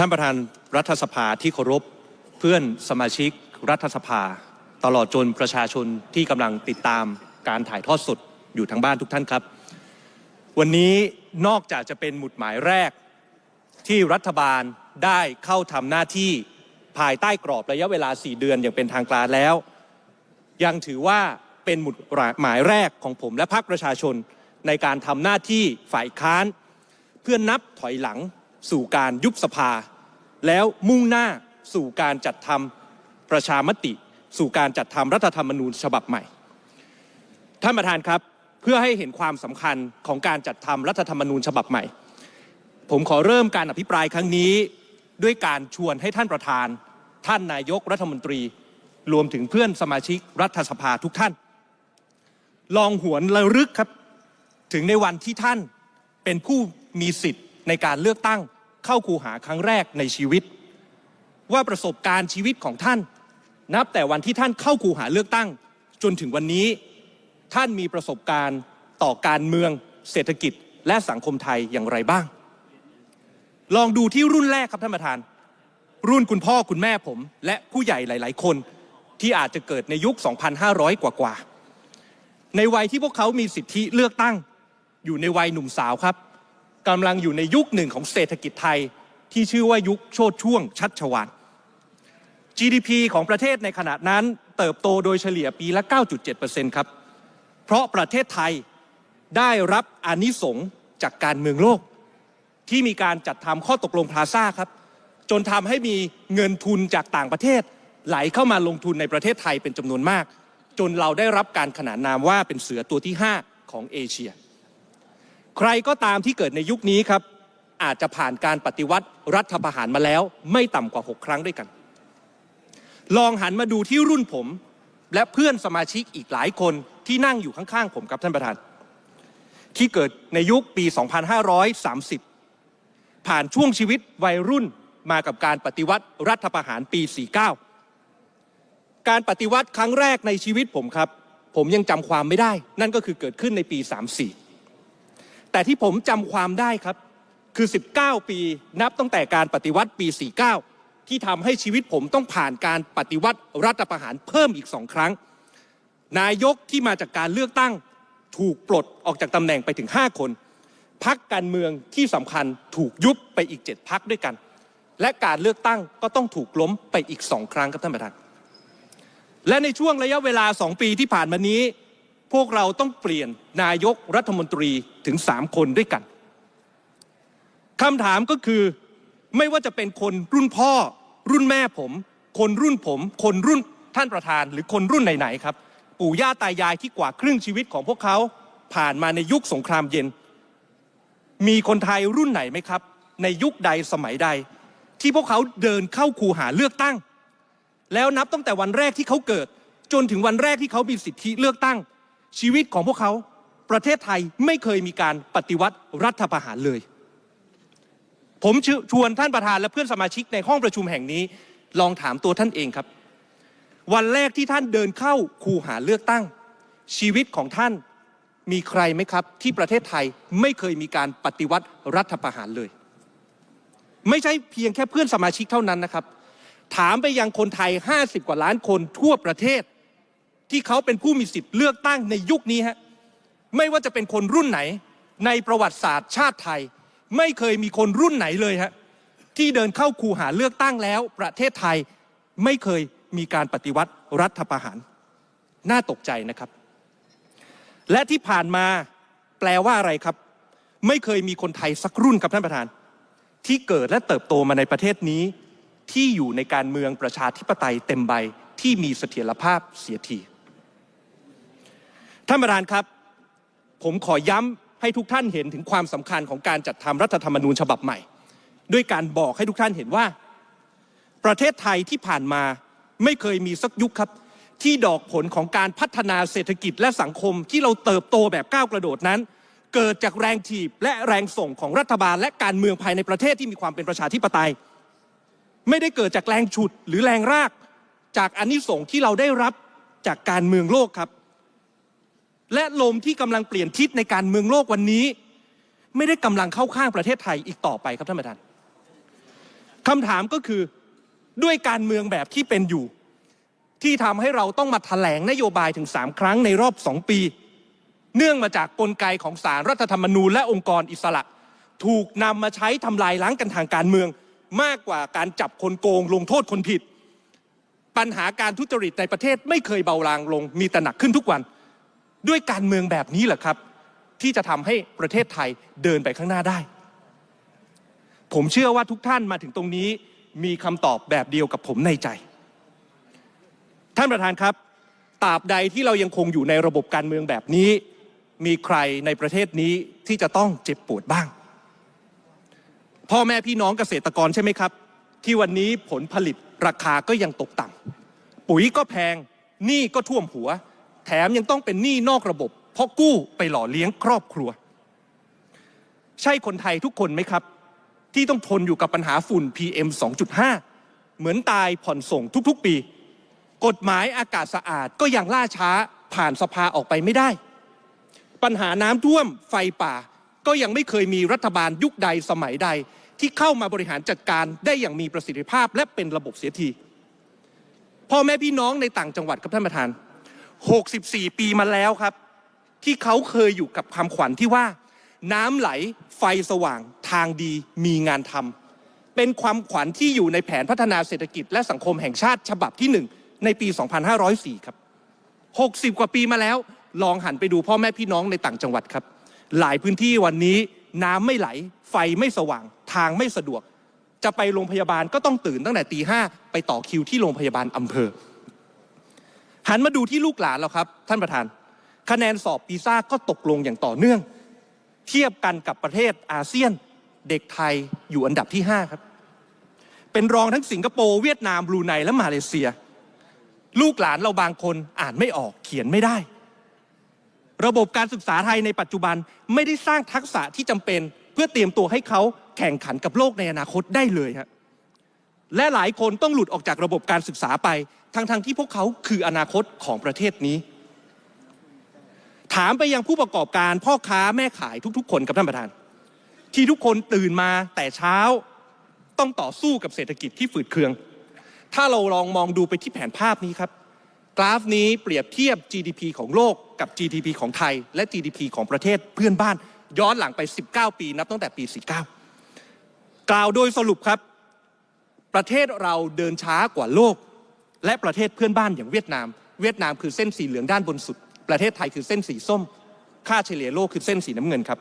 ท่านประธานรัฐสภาที่เคารพเพื่อนสมาชิกรัฐสภา ตลอดจนประชาชนที่กำลังติดตามการถ่ายทอดสดอยู่ทางบ้านทุกท่านครับ วันนี้นอกจากจะเป็นหมุดหมายแรกที่รัฐบาลได้เข้าทำหน้าที่ภายใต้กรอบระยะเวลา 4 เดือนอย่างเป็นทางการแล้ว ยังถือว่าเป็นหมุดหมายแรกของผมและพรรคประชาชนในการทำหน้าที่ฝ่ายค้าน เพื่อนับถอยหลัง สู่การยุบสภา แล้วมุ่งหน้าสู่การจัดทำประชามติ สู่การจัดทำรัฐธรรมนูญฉบับใหม่ ท่านประธานครับเพื่อให้เห็นความสำคัญของการจัดทำรัฐธรรมนูญฉบับใหม่ ผมขอเริ่มการอภิปรายครั้งนี้ ด้วยการชวนให้ท่านประธาน ท่านนายกรัฐมนตรี รวมถึงเพื่อนสมาชิกรัฐสภาทุกท่าน ลองหวนระลึกครับถึงในวันที่ท่านเป็นผู้มีสิทธิ์ในการเลือกตั้ง เข้าคูหาครั้งแรกในชีวิต ว่าประสบการณ์ชีวิตของท่าน นับแต่วันที่ท่านเข้าคูหาเลือกตั้ง จนถึงวันนี้ท่านมีประสบการณ์ต่อการเมือง เศรษฐกิจ และสังคมไทยอย่างไรบ้าง ลองดูที่รุ่นแรกครับท่านประธาน รุ่นคุณพ่อคุณแม่ผม และผู้ใหญ่หลาย ๆ คนที่อาจจะเกิดในยุค 2,500 กว่ากว่าๆในวัยที่พวกเขามีสิทธิเลือกตั้ง อยู่ในวัยหนุ่มสาวครับ กำลังอยู่ในยุคหนึ่งของเศรษฐกิจไทยที่ชื่อว่ายุคโชดช่วงชัดชวาน GDP ของประเทศในขณะนั้นเติบโตโดยเฉลี่ยปีละ 9.7%ครับ เพราะประเทศไทยได้รับอานิสงจากการเมืองโลก ที่มีการจัดทำข้อตกลงพลาซ่าครับ จนทำให้มีเงินทุนจากต่างประเทศ ไหลเข้ามาลงทุนในประเทศไทยเป็นจำนวนมาก จนเราได้รับการขนานนามว่าเป็นเสือตัวที่ 5 ของเอเชีย ใครก็ตามที่เกิดในยุคนี้ครับ อาจจะผ่านการปฏิวัติรัฐประหารมาแล้ว ไม่ต่ำกว่า 6 ครั้งด้วยกัน ลองหันมาดูที่รุ่นผม และเพื่อนสมาชิกอีกหลายคนที่นั่งอยู่ข้างๆผมครับท่านประธาน ที่เกิดในยุคปี 2530 ผ่านช่วงชีวิตวัยรุ่นมากับการปฏิวัติรัฐประหารปี 49 การปฏิวัติครั้งแรกในชีวิตผมครับ ผมยังจำความไม่ได้ นั่นก็คือเกิดขึ้นในปี 34 แต่ที่ผมจำความได้ครับคือ 19 ปีนับตั้งแต่การปฏิวัติปี 49 ที่ทำให้ชีวิตผมต้องผ่านการปฏิวัติรัฐประหารเพิ่มอีกสองครั้ง นายกที่มาจากการเลือกตั้งถูกปลดออกจากตำแหน่งไปถึง 5 คนพักการเมืองที่สำคัญถูกยุบไปอีก 7พักด้วยกัน และการเลือกตั้งก็ต้องถูกล้มไปอีกสองครั้งครับท่านประธานและในช่วงระยะเวลา 2 ปีที่ผ่านมานี้ พวกเราต้องเปลี่ยนนายกรัฐมนตรีถึง3คนด้วยกันคำถามก็คือไม่ว่าจะเป็นคนรุ่นพ่อ รุ่นแม่ผม คนรุ่นผม คนรุ่นท่านประธาน หรือคนรุ่นไหนๆครับ ปู่ย่าตายายที่กว่าครึ่งชีวิตของพวกเขาผ่านมาในยุคสงครามเย็น มีคนไทยรุ่นไหนไหมครับ ในยุคใดสมัยใด ที่พวกเขาเดินเข้าคูหาเลือกตั้ง แล้วนับตั้งแต่วันแรกที่เขาเกิด จนถึงวันแรกที่เขามีสิทธิเลือกตั้ง ชีวิตของพวกเขาประเทศไทยไม่เคยมีการปฏิวัติรัฐประหารเลย ผมชวนท่านประธานและเพื่อนสมาชิกในห้องประชุมแห่งนี้ ลองถามตัวท่านเองครับ วันแรกที่ท่านเดินเข้าคูหาเลือกตั้ง ชีวิตของท่านมีใครไหมครับ ที่ประเทศไทยไม่เคยมีการปฏิวัติรัฐประหารเลย ไม่ใช่เพียงแค่เพื่อนสมาชิกเท่านั้นนะครับ ถามไปยังคนไทย 50 กว่าล้านคนทั่วประเทศ ที่เขาเป็นผู้มีสิทธิ์เลือกตั้งในยุคนี้ฮะไม่ว่าจะเป็นคนรุ่นไหนในประวัติศาสตร์ชาติไทย ไม่เคยมีคนรุ่นไหนเลยฮะที่เดินเข้าคูหาเลือกตั้งแล้ว ประเทศไทยไม่เคยมีการปฏิวัติรัฐประหาร น่าตกใจนะครับ และที่ผ่านมาแปลว่าอะไรครับ ไม่เคยมีคนไทยสักรุ่นครับท่านประธาน ที่เกิดและเติบโตมาในประเทศนี้ ที่อยู่ในการเมืองประชาธิปไตยเต็มใบที่มีเสถียรภาพเสียที ท่านประธานครับ ผมขอย้ำให้ทุกท่านเห็นถึงความสำคัญของการจัดทำรัฐธรรมนูญฉบับใหม่ ด้วยการบอกให้ทุกท่านเห็นว่า ประเทศไทยที่ผ่านมาไม่เคยมีสักยุคครับ ที่ดอกผลของการพัฒนาเศรษฐกิจและสังคมที่เราเติบโตแบบก้าวกระโดดนั้น เกิดจากแรงถีบและแรงส่งของรัฐบาลและการเมืองภายในประเทศที่มีความเป็นประชาธิปไตย ไม่ได้เกิดจากแรงฉุดหรือแรงราก จากอนนิสงส์ที่เราได้รับจากการเมืองโลกครับ และลมที่กำลังเปลี่ยนทิศในการเมืองโลกวันนี้ ไม่ได้กำลังเข้าข้างประเทศไทยอีกต่อไปครับท่านประธานคำถามก็คือด้วยการเมืองแบบที่เป็นอยู่ ที่ทำให้เราต้องมาถแถลงนโยบายถึง 3 ครั้งในรอบ 2 ปี เนื่องมาจากกลไกของสารรัฐธรรมนูญและองค์กรอิสระ ถูกนำมาใช้ทำลายล้างกันทางการเมือง มากกว่าการจับคนโกงลงโทษคนผิด ปัญหาการทุจริตในประเทศไม่เคยเบาลางลงมีแต่หนักขึ้นทุกวัน ด้วยการเมืองแบบนี้แหละครับ ที่จะทำให้ประเทศไทยเดินไปข้างหน้าได้ ผมเชื่อว่าทุกท่านมาถึงตรงนี้มีคำตอบแบบเดียวกับผมในใจ ท่านประธานครับตราบใดที่เรายังคงอยู่ในระบบการเมืองแบบนี้ มีใครในประเทศนี้ที่จะต้องเจ็บปวดบ้าง พ่อแม่พี่น้องเกษตรกรใช่ไหมครับ ที่วันนี้ผลผลิตราคาก็ยังตกต่ำปุ๋ยก็แพงหนี้ก็ท่วมหัว แถมยังต้องเป็นหนี้นอกระบบ เพราะกู้ไปหล่อเลี้ยงครอบครัว ใช่คนไทยทุกคนไหมครับ ที่ต้องทนอยู่กับปัญหาฝุ่น PM 2.5 เหมือนตายผ่อนส่งทุกๆปี กฎหมายอากาศสะอาดก็ยังล่าช้าผ่านสภาออกไปไม่ได้ ปัญหาน้ำท่วมไฟป่า ก็ยังไม่เคยมีรัฐบาลยุคใดสมัยใด ที่เข้ามาบริหารจัดการได้อย่างมีประสิทธิภาพและเป็นระบบเสียทีพ่อแม่พี่น้องในต่างจังหวัดครับท่านประธาน 64 ปีมาแล้วครับ ที่เขาเคยอยู่กับคำขวัญที่ว่า น้ำไหลไฟสว่างทางดีมีงานทำเป็นความขวัญที่อยู่ในแผนพัฒนาเศรษฐกิจและสังคมแห่งชาติฉบับที่ 1 ในปี 2504 ครับ 60 กว่าปีมาแล้ว ลองหันไปดูพ่อแม่พี่น้องในต่างจังหวัดครับ หลายพื้นที่วันนี้น้ำไม่ไหล ไฟไม่สว่าง ทางไม่สะดวก จะไปโรงพยาบาลก็ต้องตื่นตั้งแต่ตีห้าไปต่อคิวที่โรงพยาบาลอำเภอ หันมาดูที่ลูกหลานเราครับ ท่านประธาน คะแนนสอบปีซ่าก็ตกลงอย่างต่อเนื่อง เทียบกันกับประเทศอาเซียน เด็กไทยอยู่อันดับที่ 5 ครับ เป็นรองทั้งสิงคโปร์เวียดนามบรูไนและมาเลเซีย ลูกหลานเราบางคนอ่านไม่ออกเขียนไม่ได้ ระบบการศึกษาไทยในปัจจุบันไม่ได้สร้างทักษะที่จำเป็น เพื่อเตรียมตัวให้เขาแข่งขันกับโลกในอนาคตได้เลยฮะ และหลายคนต้องหลุดออกจากระบบการศึกษาไป ทั้งๆทที่พวกเขาคืออนาคตของประเทศนี้ ถามไปยังผู้ประกอบการพ่อค้าแม่ขายทุกๆ คนครับท่านประธาน ที่ทุกคนตื่นมาแต่เช้าต้องต่อสู้กับเศรษฐกิจที่ฝืดเคือง ถ้าเราลองมองดูไปที่แผนภาพนี้ครับ กราฟนี้เปรียบเทียบ GDP ของโลกกับ GDP ของไทย และ GDP ของประเทศเพื่อนบ้าน ย้อนหลังไป 19 ปีนับตั้งแต่ปี 49 กล่าวโดยสรุปครับ ประเทศเราเดินช้ากว่าโลก และประเทศเพื่อนบ้านอย่างเวียดนาม เวียดนามคือเส้นสีเหลืองด้านบนสุด ประเทศไทยคือเส้นสีส้ม ค่าเฉลี่ยโลกคือเส้นสีน้ำเงินครับ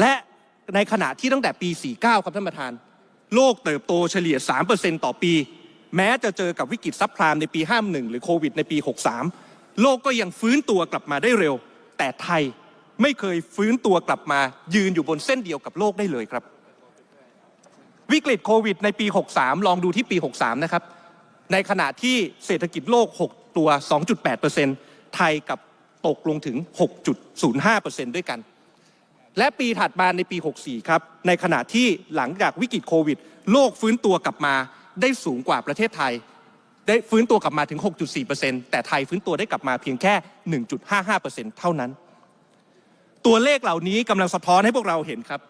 และในขณะที่ตั้งแต่ปี 49 ครับท่านประธาน โลกเติบโตเฉลี่ย 3%ต่อปี แม้จะเจอกับวิกฤตซับพลามในปี 51 หรือโควิดในปี 63 โลกก็ยังฟื้นตัวกลับมาได้เร็ว แต่ไทยไม่เคยฟื้นตัวกลับมายืนอยู่บนเส้นเดียวกับโลกได้เลยครับ วิกฤตโควิดในปี 63 ลองดูที่ปี 63 นะครับ ในขณะที่เศรษฐกิจโลก 6 ตัว 2.8%ไทยกับตกลงถึง 6.05%ด้วยกัน และปีถัดมาในปี 64 ครับ ในขณะที่หลังจากวิกฤตโควิด โลกฟื้นตัวกลับมาได้สูงกว่าประเทศไทย ได้ฟื้นตัวกลับมาถึง 6.4%แต่ไทยฟื้นตัวได้กลับมาเพียงแค่ 1.55%เท่านั้น ตัวเลขเหล่านี้กำลังสะท้อนให้พวกเราเห็นครับ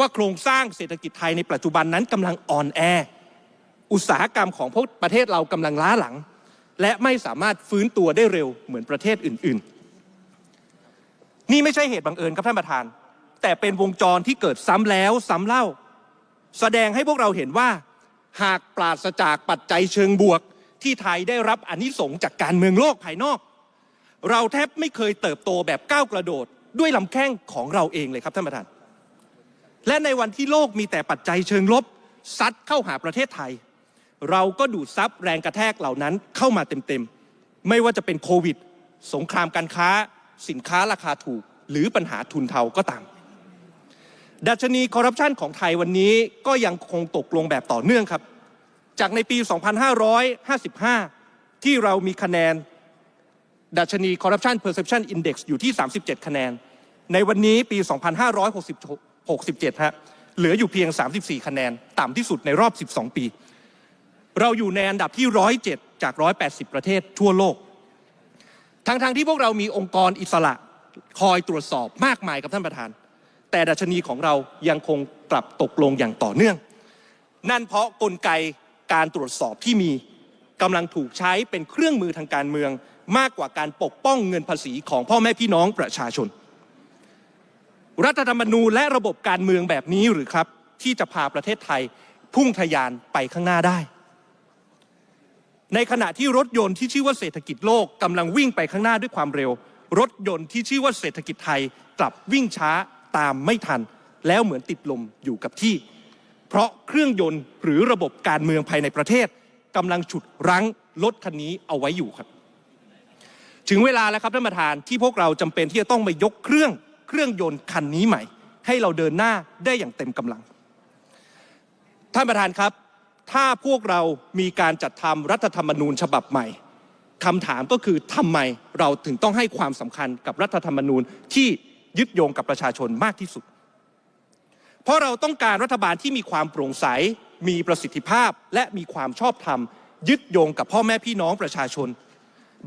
ว่าโครงสร้างเศรษฐกิจไทยในปัจจุบันนั้นกำลังอ่อนแอ อุตสาหกรรมของพวกประเทศเรากำลังล้าหลัง และไม่สามารถฟื้นตัวได้เร็วเหมือนประเทศอื่น ๆ นี่ไม่ใช่เหตุบังเอิญครับท่านประธาน แต่เป็นวงจรที่เกิดซ้ำแล้วซ้ำเล่า แสดงให้พวกเราเห็นว่า หากปราศจากปัจจัยเชิงบวก ที่ไทยได้รับอนิสงส์จากการเมืองโลกภายนอก เราแทบไม่เคยเติบโตแบบก้าวกระโดดด้วยลำแข้งของเราเองเลยครับท่านประธาน และในวันที่โลกมีแต่ปัจจัยเชิงลบซัดเข้าหาประเทศไทย เราก็ดูดซับแรงกระแทกเหล่านั้นเข้ามาเต็มๆ ไม่ว่าจะเป็นโควิด สงครามการค้า สินค้าราคาถูก หรือปัญหาทุนเทาก็ตาม ดัชนีคอร์รัปชันของไทยวันนี้ก็ยังคงตกลงแบบต่อเนื่องครับ จากในปี 2555 ที่เรามีคะแนน ดัชนี Corruption Perception Index อยู่ที่ 37 คะแนน ในวันนี้ปี 67 ฮะ เหลืออยู่เพียง 34 คะแนน ต่ำที่สุดในรอบ 12 ปี เราอยู่ในอันดับที่ 107 จาก 180 ประเทศทั่วโลก ทั้งๆทที่พวกเรามีองค์กรอิสระคอยตรวจสอบมากมายกับท่านประธาน แต่ดัชนีของเรายังคงกลับตกลงอย่างต่อเนื่อง นั่นเพราะกลไกการตรวจสอบที่มีกำลังถูกใช้เป็นเครื่องมือทางการเมือง มากกว่าการปกป้องเงินภาษีของพ่อแม่พี่น้องประชาชน รัฐธรรมนูญและระบบการเมืองแบบนี้หรือครับ ที่จะพาประเทศไทยพุ่งทะยานไปข้างหน้าได้ ในขณะที่รถยนต์ที่ชื่อว่าเศรษฐกิจโลกกำลังวิ่งไปข้างหน้าด้วยความเร็ว รถยนต์ที่ชื่อว่าเศรษฐกิจไทยกลับวิ่งช้าตามไม่ทัน แล้วเหมือนติดลมอยู่กับที่ เพราะเครื่องยนต์หรือระบบการเมืองภายในประเทศกำลังฉุดรั้งรถคันนี้เอาไว้อยู่ครับ ถึงเวลาแล้วครับท่านประธานที่พวกเราจำเป็นที่จะต้องมายกเครื่อง เครื่องยนต์คันนี้ใหม่ ให้เราเดินหน้าได้อย่างเต็มกำลัง ท่านประธานครับ ถ้าพวกเรามีการจัดทำรัฐธรรมนูญฉบับใหม่คำถามก็คือทำไมเราถึงต้องให้ความสำคัญกับรัฐธรรมนูญที่ยึดโยงกับประชาชนมากที่สุด เพราะเราต้องการรัฐบาลที่มีความโปร่งใส มีประสิทธิภาพ และมีความชอบธรรม ยึดโยงกับพ่อแม่พี่น้องประชาชน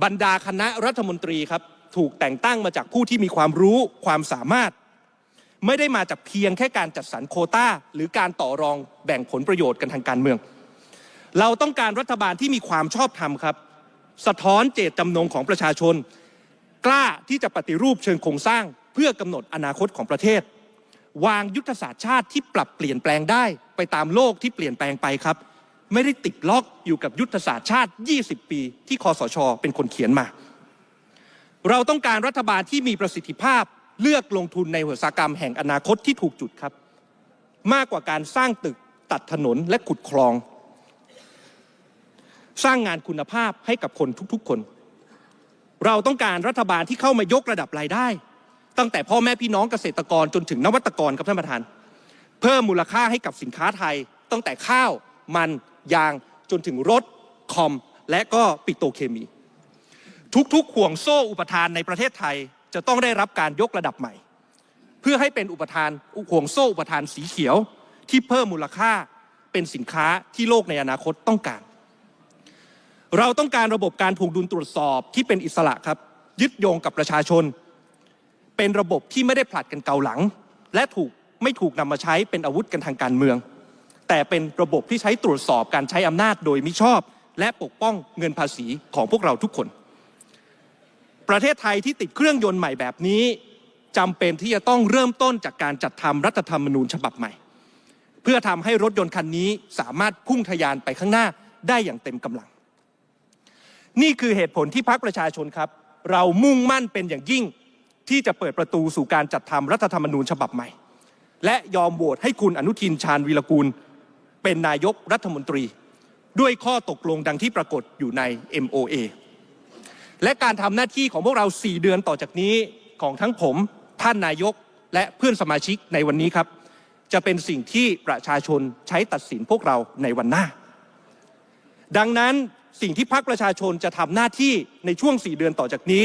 บรรดาคณะรัฐมนตรีครับ ถูกแต่งตั้งมาจากผู้ที่มีความรู้ความสามารถ ไม่ได้มาจากเพียงแค่การจัดสรรโคต้าหรือการต่อรองแบ่งผลประโยชน์กันทางการเมือง เราต้องการรัฐบาลที่มีความชอบธรรมครับ สะท้อนเจตจำนงของประชาชน กล้าที่จะปฏิรูปเชิงโครงสร้าง เพื่อกำหนดอนาคตของประเทศ วางยุทธศาสตร์ชาติที่ปรับเปลี่ยนแปลงได้ ไปตามโลกที่เปลี่ยนแปลงไปครับไม่ได้ติดล็อกอยู่กับยุทธศาสตร์ชาติ 20 ปี ที่คอสช เป็นคนเขียนมา เราต้องการรัฐบาลที่มีประสิทธิภาพเลือกลงทุนในอุตสาหกรรมแห่งอนาคตที่ถูกจุดครับ มากกว่าการสร้างตึกตัดถนนและขุดคลอง สร้างงานคุณภาพให้กับคนทุกๆคน เราต้องการรัฐบาลที่เข้ามายกระดับรายได้ ตั้งแต่พ่อแม่พี่น้องเกษตรกรจนถึงนวัตกรครับท่านประธาน เพิ่มมูลค่าให้กับสินค้าไทย ตั้งแต่ข้าว มัน ยางจนถึงรถคอม และก็ปิโตรเคมี ทุกๆห่วงโซ่อุปทานในประเทศไทยจะต้องได้รับการยกระดับใหม่ เพื่อให้เป็นอุปทานห่วงโซ่อุปทานสีเขียว ที่เพิ่มมูลค่าเป็นสินค้าที่โลกในอนาคตต้องการ เราต้องการระบบการถูกดุลตรวจสอบที่เป็นอิสระครับ ยึดโยงกับประชาชน เป็นระบบที่ไม่ได้ผลัดกันเกาหลัง และถูกไม่ถูกนำมาใช้เป็นอาวุธกันทางการเมือง แต่เป็นระบบที่ใช้ตรวจสอบการใช้อำนาจโดยมิชอบ และปกป้องเงินภาษีของพวกเราทุกคน ประเทศไทยที่ติดเครื่องยนต์ใหม่แบบนี้จำเป็นที่จะต้องเริ่มต้นจากการจัดทำรัฐธรรมนูญฉบับใหม่ เพื่อทำให้รถยนต์คันนี้สามารถพุ่งทะยานไปข้างหน้าได้อย่างเต็มกำลัง นี่คือเหตุผลที่พรรคประชาชนครับ เรามุ่งมั่นเป็นอย่างยิ่งที่จะเปิดประตูสู่การจัดทำรัฐธรรมนูญฉบับใหม่ และยอมโหวตให้คุณอนุทินชาญวีรกูล เป็นนายกรัฐมนตรี ด้วยข้อตกลงดังที่ปรากฏอยู่ใน MOA และการทำหน้าที่ของพวกเรา 4 เดือนต่อจากนี้ของทั้งผมท่านนายกและเพื่อนสมาชิกในวันนี้ครับ จะเป็นสิ่งที่ประชาชนใช้ตัดสินพวกเราในวันหน้า ดังนั้นสิ่งที่พรรคประชาชนจะทำหน้าที่ในช่วง 4 เดือนต่อจากนี้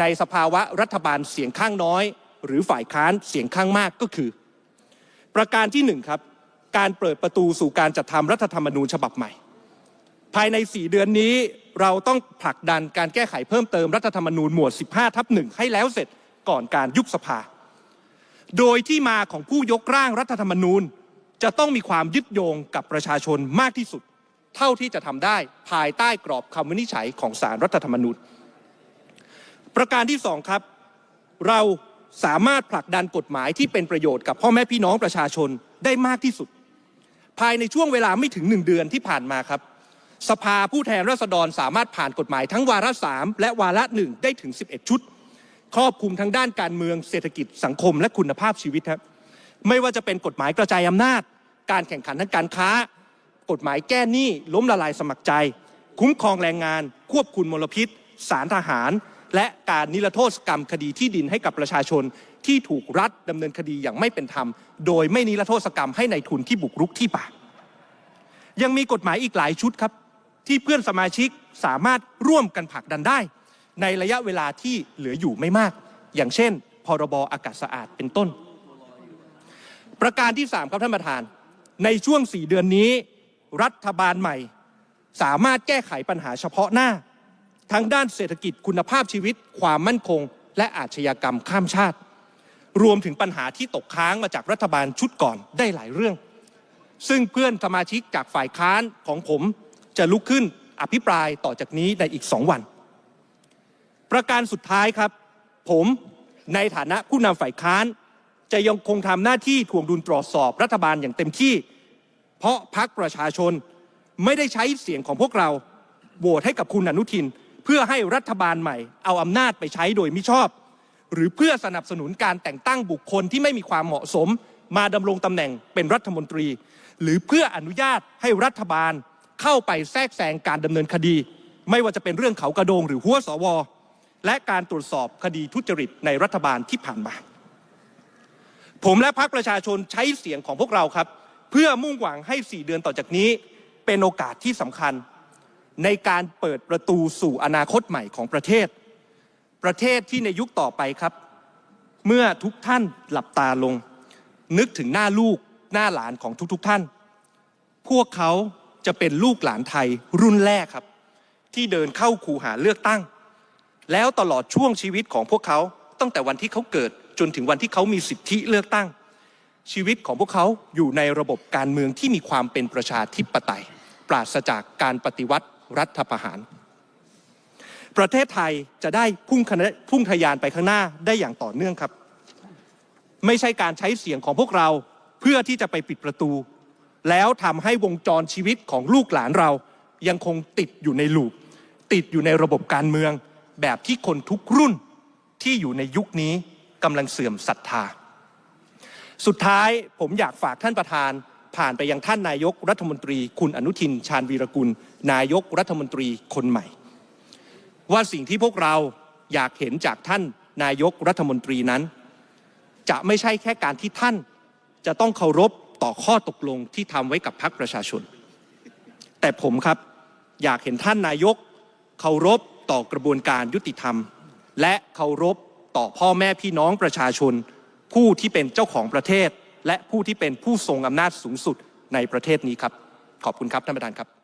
ในสภาวะรัฐบาลเสียงข้างน้อย หรือฝ่ายค้านเสียงข้างมากก็คือ ประการที่หนึ่งครับการเปิดประตูสู่การจัดทำรัฐธรรมนูญฉบับใหม่ ภายใน 4 เดือนนี้ เราต้องผลักดันการแก้ไขเพิ่มเติมรัฐธรรมนูญหมวด 15 ทับหนึ่งให้แล้วเสร็จก่อนการยุบสภา โดยที่มาของผู้ยกร่างรัฐธรรมนูญ จะต้องมีความยึดโยงกับประชาชนมากที่สุด เท่าที่จะทำได้ภายใต้กรอบคำวินิจฉัยของสารรัฐธรรมนูญ ประการที่สองครับ เราสามารถผลักดันกฎหมายที่เป็นประโยชน์กับพ่อแม่พี่น้องประชาชนได้มากที่สุด ภายในช่วงเวลาไม่ถึงหนึ่งเดือนที่ผ่านมาครับ สภาผู้แทนราษฎรสามารถผ่านกฎหมายทั้งวาระสามและวาระหนึ่งได้ถึง 11 ชุด ครอบคลุมทั้งด้านการเมืองเศรษฐกิจสังคมและคุณภาพชีวิตครับไม่ว่าจะเป็นกฎหมายกระจายอำนาจ การแข่งขันทางการค้า กฎหมายแก้หนี้ล้มละลายสมัครใจ คุ้มครองแรงงาน ควบคุมมลพิษ สารทหาร และการนิรโทษกรรมคดีที่ดินให้กับประชาชนที่ถูกรัฐดำเนินคดีอย่างไม่เป็นธรรม โดยไม่นิรโทษกรรมให้ในายทุนที่บุกรุกที่ป่า ยังมีกฎหมายอีกหลายชุดครับ ที่เพื่อนสมาชิกสามารถร่วมกันผลักดันได้ ในระยะเวลาที่เหลืออยู่ไม่มาก อย่างเช่น พรบอากาศสะอาดเป็นต้น ประการที่ 3 ครับท่านประธาน ในช่วง 4 เดือนนี้ รัฐบาลใหม่ สามารถแก้ไขปัญหาเฉพาะหน้า ทั้งด้านเศรษฐกิจคุณภาพชีวิต ความมั่นคง และอาชญากรรมข้ามชาติ รวมถึงปัญหาที่ตกค้างมาจากรัฐบาลชุดก่อนได้หลายเรื่อง ซึ่งเพื่อนสมาชิกจากฝ่ายค้านของผม จะลุกขึ้นอภิปรายต่อจากนี้ในอีกสองวัน ประการสุดท้ายครับ ผมในฐานะผู้นำฝ่ายค้าน จะยังคงทำหน้าที่ทวงดุลตรวจสอบรัฐบาลอย่างเต็มที่ เพราะพักประชาชนไม่ได้ใช้เสียงของพวกเราโหวตให้กับคุณอนุทิน เพื่อให้รัฐบาลใหม่เอาอำนาจไปใช้โดยมิชอบ หรือเพื่อสนับสนุนการแต่งตั้งบุคคลที่ไม่มีความเหมาะสม มาดำรงตำแหน่งเป็นรัฐมนตรี หรือเพื่ออนุญาตให้รัฐบาล เข้าไปแทรกแซงการดำเนินคดี ไม่ว่าจะเป็นเรื่องเขากระโดงหรือหัวสว และการตรวจสอบคดีทุจริตในรัฐบาลที่ผ่านมา ผมและพรรคประชาชนใช้เสียงของพวกเราครับ เพื่อมุ่งหวังให้ 4 เดือนต่อจากนี้ เป็นโอกาสที่สำคัญ ในการเปิดประตูสู่อนาคตใหม่ของประเทศ ประเทศที่ในยุคต่อไปครับ เมื่อทุกท่านหลับตาลง นึกถึงหน้าลูกหน้าหลานของทุกๆทท่าน พวกเขา จะเป็นลูกหลานไทยรุ่นแรกครับ ที่เดินเข้าคูหาเลือกตั้ง แล้วตลอดช่วงชีวิตของพวกเขาตั้งแต่วันที่เขาเกิดจนถึงวันที่เขามีสิทธิเลือกตั้ง ชีวิตของพวกเขาอยู่ในระบบการเมืองที่มีความเป็นประชาธิปไตย ปราศจากการปฏิวัติรัฐประหาร ประเทศไทยจะได้พุ่งคพุ่งทะยานไปข้างหน้าได้อย่างต่อเนื่องครับ ไม่ใช่การใช้เสียงของพวกเราเพื่อที่จะไปปิดประตู แล้วทำให้วงจรชีวิตของลูกหลานเรา ยังคงติดอยู่ในลูป ติดอยู่ในระบบการเมือง แบบที่คนทุกรุ่นที่อยู่ในยุคนี้กำลังเสื่อมศรัทธา สุดท้ายผมอยากฝากท่านประธาน ผ่านไปยังท่านนายกรัฐมนตรี คุณอนุทินชาญวีรกุล นายกรัฐมนตรีคนใหม่ ว่าสิ่งที่พวกเราอยากเห็นจากท่านนายกรัฐมนตรีนั้น จะไม่ใช่แค่การที่ท่านจะต้องเคารพ ต่อข้อตกลงที่ทำไว้กับพรรคประชาชน แต่ผมครับอยากเห็นท่านนายกเคารพต่อกระบวนการยุติธรรม และเคารพต่อพ่อแม่พี่น้องประชาชน ผู้ที่เป็นเจ้าของประเทศ และผู้ที่เป็นผู้ทรงอำนาจสูงสุดในประเทศนี้ครับ ขอบคุณครับท่านประธานครับ